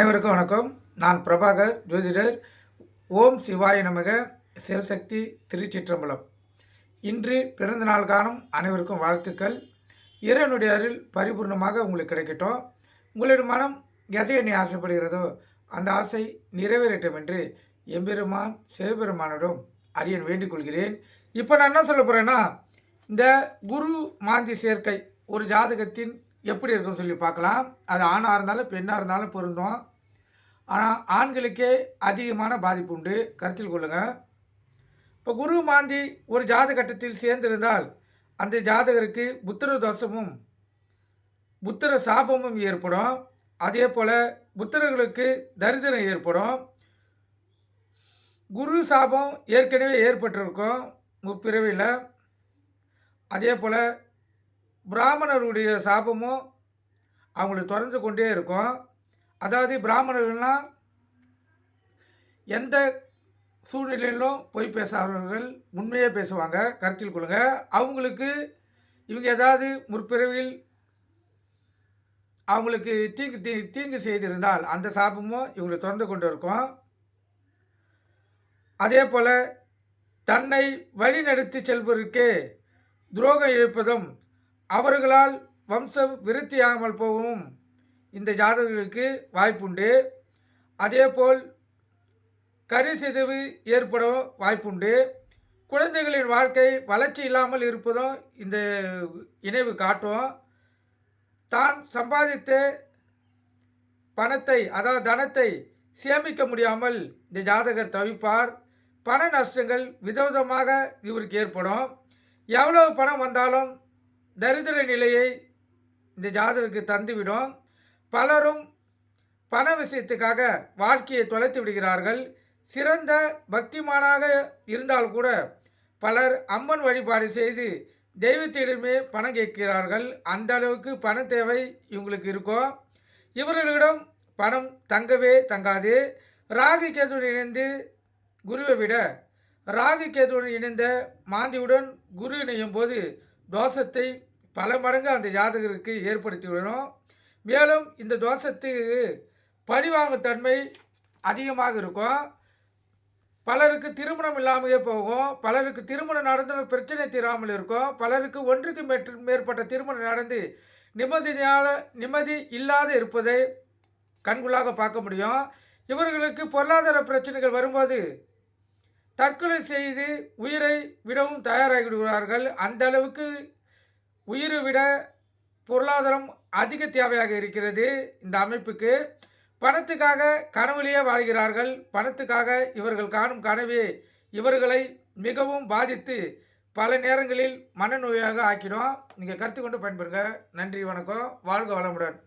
அனைவருக்கும் வணக்கம். நான் பிரபாகர் ஜோதிடர். ஓம் சிவாய நமக. சிவசக்தி திருச்சிற்றம்பலம். இன்று பிறந்த நாள் காணும் அனைவருக்கும் வாழ்த்துக்கள். இறைவனுடைய அருள் பரிபூர்ணமாக உங்களுக்கு கிடைக்கட்டும். உங்களுடைய மனம் எதை எண்ணி ஆசைப்படுகிறதோ அந்த ஆசை நிறைவேறட்டும் என்று எம்பெருமான் சிவபெருமானிடம் அரியன் வேண்டிக் கொள்கிறேன். இப்போ நான் என்ன சொல்ல போகிறேன்னா இந்த குரு மாந்தி சேர்க்கை ஒரு ஜாதகத்தின் எப்படி இருக்குன்னு சொல்லி பார்க்கலாம். அது ஆணாக இருந்தாலும் பெண்ணாக இருந்தாலும் பொருந்தும். ஆனால் ஆண்களுக்கே அதிகமான பாதிப்பு உண்டு. கருத்தில் கொள்ளுங்கள் இப்போ குரு மாந்தி ஒரு ஜாதகட்டத்தில் சேர்ந்திருந்தால் அந்த ஜாதகருக்கு புத்திர தோஷமும் புத்திர சாபமும் ஏற்படும். அதே போல் புத்திரர்களுக்கு தரித்திரம் ஏற்படும். குரு சாபம் ஏற்கனவே ஏற்பட்டிருக்கும். முப்பிறவியில் அதே போல் பிராமணருடைய சாபமும் அவங்களுக்கு தொடர்ந்து கொண்டே இருக்கும். அதாவது பிராமணர்கள்னால் எந்த சூழ்நிலையிலும் பொய் பேசாதவர்கள் உண்மையே பேசுவாங்க. கருத்தில் கொள்ளுங்க. அவங்களுக்கு இவங்க ஏதாவது முற்பிறவில் அவங்களுக்கு தீங்கு தீ தீங்கு செய்திருந்தால் அந்த சாபமும் இவங்களை தொடர்ந்து கொண்டு இருக்கும். அதே போல் தன்னை வழிநடத்தி செல்வதற்கு துரோகம் இழுப்பதும் அவர்களால் வம்சம் விருத்தியாகாமல் போகவும் இந்த ஜாதகர்களுக்கு வாய்ப்புண்டு. அதேபோல் கரிசிதவு ஏற்பட வாய்ப்புண்டு. குழந்தைகளின் வாழ்க்கை வளர்ச்சி இல்லாமல் இருப்பதும் இந்த இணைவு காட்டும். தான் சம்பாதித்த பணத்தை அதாவது தனத்தை சேமிக்க முடியாமல் இந்த ஜாதகர் தவிப்பார். பண நஷ்டங்கள் விதவிதமாக இவருக்கு ஏற்படும். எவ்வளவு பணம் வந்தாலும் தரித்திர நிலையை இந்த ஜாதகருக்கு தந்துவிடும். பலரும் பண விஷயத்துக்காக வாழ்க்கையை தொலைத்து விடுகிறார்கள். சிறந்த பக்திமானாக இருந்தால் கூட பலர் அம்மன் வழிபாடு செய்து தெய்வத்திடமே பணம் கேட்கிறார்கள். அந்த அளவுக்கு பண தேவை இவங்களுக்கு இருக்கும் இவர்களிடம் பணம் தங்கவே தங்காது. ராகு கேதுடன் இணைந்து குருவை விட ராகு கேதுடன் இணைந்த மாந்தியுடன் குரு இணையும் போது தோஷத்தை பல மடங்கு அந்த ஜாதகருக்கு ஏற்படுத்திவிடணும் மேலும் இந்த தோஷத்துக்கு பழிவாங்கும் தன்மை அதிகமாக இருக்கும். பலருக்கு திருமணம் இல்லாமலே போகும். பலருக்கு திருமணம் நடந்த பிரச்சனை தீராமல் இருக்கும். பலருக்கு ஒன்றுக்கு மேற்பட்ட திருமணம் நடந்து நிம்மதியால் நிம்மதி இல்லாத இருப்பதை கண்குள்ளாக பார்க்க முடியும். இவர்களுக்கு பொருளாதார பிரச்சனைகள் வரும்போது தற்கொலை செய்து உயிரை விடவும் தயாராகிவிடுகிறார்கள் அந்த அளவுக்கு உயிரை விட பொருளாதாரம் அதிக தேவையாக இருக்கிறது இந்த அமைப்புக்கு. பணத்துக்காக கனவுலேயே வாழ்கிறார்கள். பணத்துக்காக இவர்கள் காணும் கனவே இவர்களை மிகவும் பாதித்து பல நேரங்களில் மனநோயாக ஆக்கிடும். நீங்கள் கருத்து கொண்டு பயன்பெறுங்க. நன்றி வணக்கம். வாழ்க வளமுடன்.